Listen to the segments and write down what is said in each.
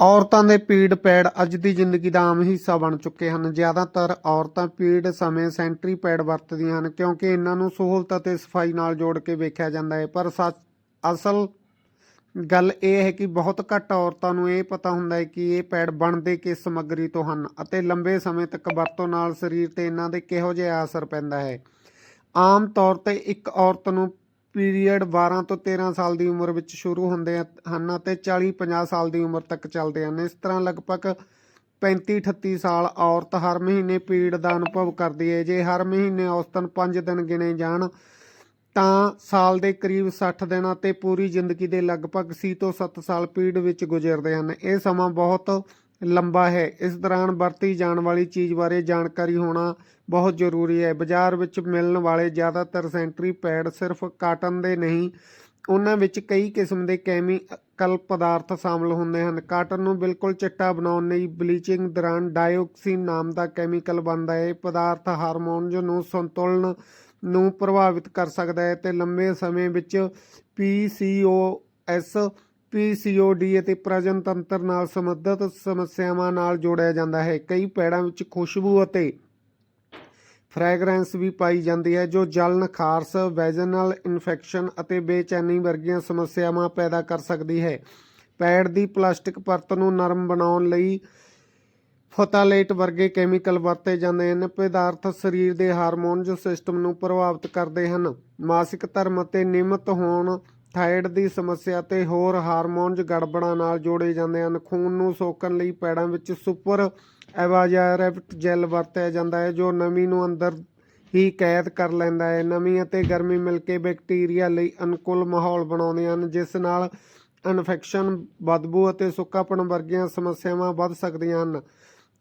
ਔਰਤਾਂ ਦੇ ਪੀੜ ਪੈਡ ਅੱਜ ਦੀ ਜ਼ਿੰਦਗੀ ਦਾ ਆਮ ਹਿੱਸਾ ਬਣ ਚੁੱਕੇ ਹਨ। ਜ਼ਿਆਦਾਤਰ ਔਰਤਾਂ ਪੀੜ ਸਮੇਂ ਸੈਂਟਰੀ ਪੈਡ ਵਰਤਦੀਆਂ ਹਨ, ਕਿਉਂਕਿ ਇਹਨਾਂ ਨੂੰ ਸਹੂਲਤ ਅਤੇ ਸਫ਼ਾਈ ਨਾਲ ਜੋੜ ਕੇ ਵੇਖਿਆ ਜਾਂਦਾ ਹੈ। ਪਰ ਸੱਚ, ਅਸਲ ਗੱਲ ਇਹ ਹੈ ਕਿ ਬਹੁਤ ਘੱਟ ਔਰਤਾਂ ਨੂੰ ਇਹ ਪਤਾ ਹੁੰਦਾ ਹੈ ਕਿ ਇਹ ਪੈਡ ਬਣਦੇ ਕਿਸ ਸਮੱਗਰੀ ਤੋਂ ਹਨ ਅਤੇ ਲੰਬੇ ਸਮੇਂ ਤੱਕ ਵਰਤੋਂ ਨਾਲ ਸਰੀਰ ਤੇ ਇਹਨਾਂ ਦੇ ਕਿਹੋ ਜਿਹਾ ਅਸਰ ਪੈਂਦਾ ਹੈ। ਆਮ ਤੌਰ ਤੇ ਇੱਕ ਔਰਤ ਨੂੰ ਪੀਰੀਅਡ 12 ਤੋਂ 13 ਸਾਲ ਦੀ ਉਮਰ ਵਿੱਚ ਸ਼ੁਰੂ ਹੁੰਦੇ ਹਨ ਅਤੇ 40-50 ਸਾਲ ਦੀ ਉਮਰ ਤੱਕ ਚੱਲਦੇ ਹਨ। ਇਸ ਤਰ੍ਹਾਂ ਲਗਭਗ 35-38 ਸਾਲ ਔਰਤ ਹਰ ਮਹੀਨੇ ਪੀੜ ਦਾ ਅਨੁਭਵ ਕਰਦੀ ਹੈ। ਜੇ ਹਰ ਮਹੀਨੇ ਔਸਤਨ 5 ਦਿਨ ਗਿਣੇ ਜਾਣ, ਤਾਂ ਸਾਲ ਦੇ ਕਰੀਬ 60 ਦਿਨਾਂ ਤੇ ਪੂਰੀ ਜ਼ਿੰਦਗੀ ਦੇ ਲਗਭਗ 80 ਤੋਂ 7 ਸਾਲ ਪੀੜ ਵਿੱਚ ਗੁਜ਼ਰਦੇ ਹਨ। ਇਹ ਸਮਾਂ ਬਹੁਤ ਲੰਬਾ ਹੈ। ਇਸ ਦੌਰਾਨ ਵਰਤੀ ਜਾਣ ਵਾਲੀ ਚੀਜ਼ ਬਾਰੇ ਜਾਣਕਾਰੀ ਹੋਣਾ ਬਹੁਤ ਜ਼ਰੂਰੀ ਹੈ। ਬਾਜ਼ਾਰ ਵਿੱਚ ਮਿਲਣ ਵਾਲੇ ਜ਼ਿਆਦਾਤਰ ਸੈਂਟਰੀ ਪੈਡ ਸਿਰਫ ਕਾਟਨ ਦੇ ਨਹੀਂ, ਉਹਨਾਂ ਵਿੱਚ ਕਈ ਕਿਸਮ ਦੇ ਕੈਮੀਕਲ ਪਦਾਰਥ ਸ਼ਾਮਲ ਹੁੰਦੇ ਹਨ। ਕਾਟਨ ਨੂੰ ਬਿਲਕੁਲ ਚਿੱਟਾ ਬਣਾਉਣ ਲਈ ਬਲੀਚਿੰਗ ਦੌਰਾਨ ਡਾਈਆਕਸਿਨ ਨਾਮ ਦਾ ਕੈਮੀਕਲ ਬਣਦਾ ਹੈ। ਇਹ ਪਦਾਰਥ ਹਾਰਮੋਨਜ਼ ਨੂੰ ਸੰਤੁਲਨ ਨੂੰ ਪ੍ਰਭਾਵਿਤ ਕਰ ਸਕਦਾ ਹੈ ਤੇ ਲੰਬੇ ਸਮੇਂ ਵਿੱਚ PCOS PCOD ਅਤੇ ਪ੍ਰਜਨਤੰਤਰ ਨਾਲ ਸੰਬੰਧਿਤ ਸਮੱਸਿਆਵਾਂ ਨਾਲ ਜੋੜਿਆ ਜਾਂਦਾ ਹੈ। ਕਈ ਪੈੜਾਂ ਵਿੱਚ ਖੁਸ਼ਬੂ ਅਤੇ ਫ੍ਰੈਗਰੈਂਸ ਵੀ ਪਾਈ ਜਾਂਦੀ ਹੈ, ਜੋ ਜਲਨ, ਖਾਰਸ, ਵੈਜਨਲ ਇਨਫੈਕਸ਼ਨ ਅਤੇ ਬੇਚੈਨੀ ਵਰਗੀਆਂ ਸਮੱਸਿਆਵਾਂ ਪੈਦਾ ਕਰ ਸਕਦੀ ਹੈ। ਪੈੜ ਦੀ ਪਲਾਸਟਿਕ ਪਰਤ ਨੂੰ ਨਰਮ ਬਣਾਉਣ ਲਈ ਫਤਾਲੇਟ ਵਰਗੇ ਕੈਮੀਕਲ ਵਰਤੇ ਜਾਂਦੇ ਹਨ। ਪਦਾਰਥ ਸਰੀਰ ਦੇ ਹਾਰਮੋਨਜ ਸਿਸਟਮ ਨੂੰ ਪ੍ਰਭਾਵਿਤ ਕਰਦੇ ਹਨ। ਮਾਸਿਕ ਧਰਮ ਅਤੇ ਨਿਯਮਤ ਹੋਣ ਥਾਇਰਾਇਡ ਦੀ ਸਮੱਸਿਆ ਤੇ ਹੋਰ ਹਾਰਮੋਨਜ ਗੜਬੜਾਂ ਨਾਲ ਜੋੜੇ ਜਾਂਦੇ ਹਨ। ਖੂਨ ਨੂੰ ਸੋਕਣ ਲਈ ਪੈੜਾਂ ਵਿੱਚ ਸੁਪਰ ਐਵਾਜਾਰੈਫਟ ਜੈਲ ਵਰਤਿਆ ਜਾਂਦਾ ਹੈ, ਜੋ ਨਮੀ ਨੂੰ ਅੰਦਰ ਹੀ ਕੈਦ ਕਰ ਲੈਂਦਾ ਹੈ। ਨਮੀ ਅਤੇ ਗਰਮੀ ਮਿਲ ਕੇ ਬੈਕਟੀਰੀਆ ਲਈ ਅਨੁਕੂਲ ਮਾਹੌਲ ਬਣਾਉਂਦੇ ਹਨ, ਜਿਸ ਨਾਲ ਇਨਫੈਕਸ਼ਨ, ਬਦਬੂ ਅਤੇ ਸੁੱਕਾਪਣ ਵਰਗੀਆਂ ਸਮੱਸਿਆਵਾਂ ਵੱਧ ਸਕਦੀਆਂ ਹਨ।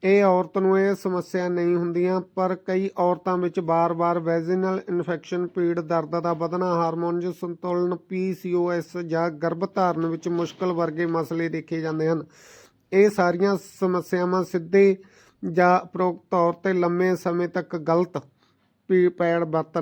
ਇਹ ਔਰਤ ਨੂੰ ਇਹ ਸਮੱਸਿਆ ਨਹੀਂ ਹੁੰਦੀਆਂ, ਪਰ ਕਈ ਔਰਤਾਂ ਵਿੱਚ ਬਾਰ-ਬਾਰ ਵੈਜੀਨਲ ਇਨਫੈਕਸ਼ਨ ਪੀੜ, ਦਰਦ ਦਾ ਵਧਣਾ ਹਾਰਮੋਨਜ ਸੰਤੁਲਨ PCOS ਜਾਂ ਗਰਭਧਾਰਨ ਵਿੱਚ ਮੁਸ਼ਕਲ ਵਰਗੇ ਮਸਲੇ ਦੇਖੇ ਜਾਂਦੇ ਹਨ। ਇਹ ਸਾਰੀਆਂ ਸਮੱਸਿਆਵਾਂ ਸਿੱਧੇ ਜਾਂ ਉਪਰੋਕਤ ਤੌਰ ਤੇ ਲੰਮੇ ਸਮੇਂ ਤੱਕ ਗਲਤ ਪੀ ਪੈਡ ਵਰਤਣ